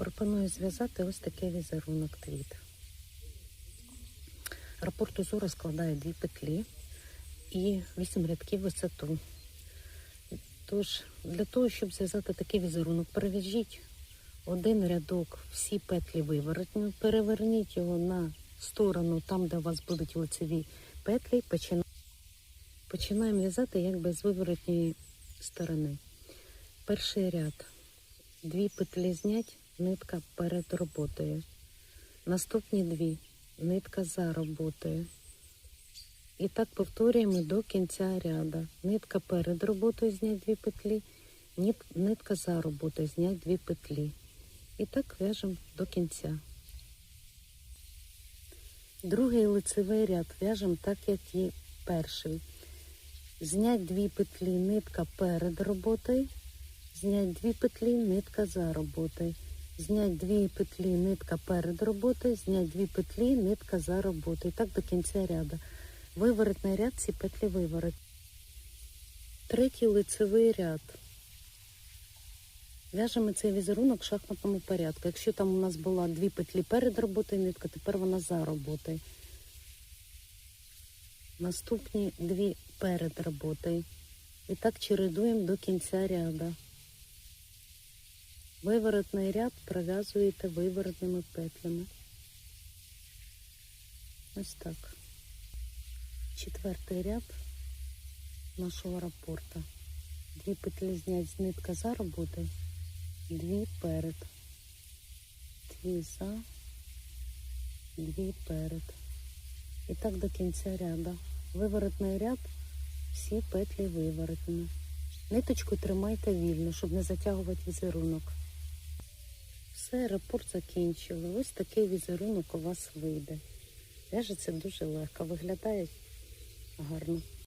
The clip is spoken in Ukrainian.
Пропоную зв'язати ось такий візерунок твіт. Рапорт узору складає дві петлі і 8 рядків висоту. Тож, для того, щоб зв'язати такий візерунок, перев'яжіть один рядок, всі петлі виворотньо, переверніть його на сторону, там, де у вас будуть лицеві петлі, і почина- починаємо в'язати якби з виворотньої сторони. Перший ряд. Дві петлі знять, нитка перед роботою. Наступні дві нитка за роботою. І так повторюємо до кінця ряда. Нитка перед роботою знять дві петлі, нитка за роботою знять дві петлі. І так в'яжемо до кінця. Другий лицевий ряд в'яжемо так, як і перший. Знять дві петлі, нитка перед роботою, знять дві петлі, нитка за роботою. Знять дві петлі, нитка перед роботою, знять дві петлі, нитка за роботою. І так до кінця ряду. Виворотний ряд, ці петлі виворот. Третій лицевий ряд. В'яжемо цей візерунок в шахматному порядку. Якщо там у нас була дві петлі перед роботою нитка, тепер вона за роботою. Наступні дві перед роботою. І так чередуємо до кінця ряду. Виворотний ряд пров'язуєте виворотними петлями. Ось так. Четвертий ряд нашого рапорта. Дві петлі знять з нитка за роботою, дві перед, дві за, дві перед. І так до кінця ряду. Виворотний ряд, всі петлі виворотні. Ниточку тримайте вільно, щоб не затягувати візерунок. Все, рапорт закінчили. Ось такий візерунок у вас вийде. В'яжеться дуже легко, виглядає гарно.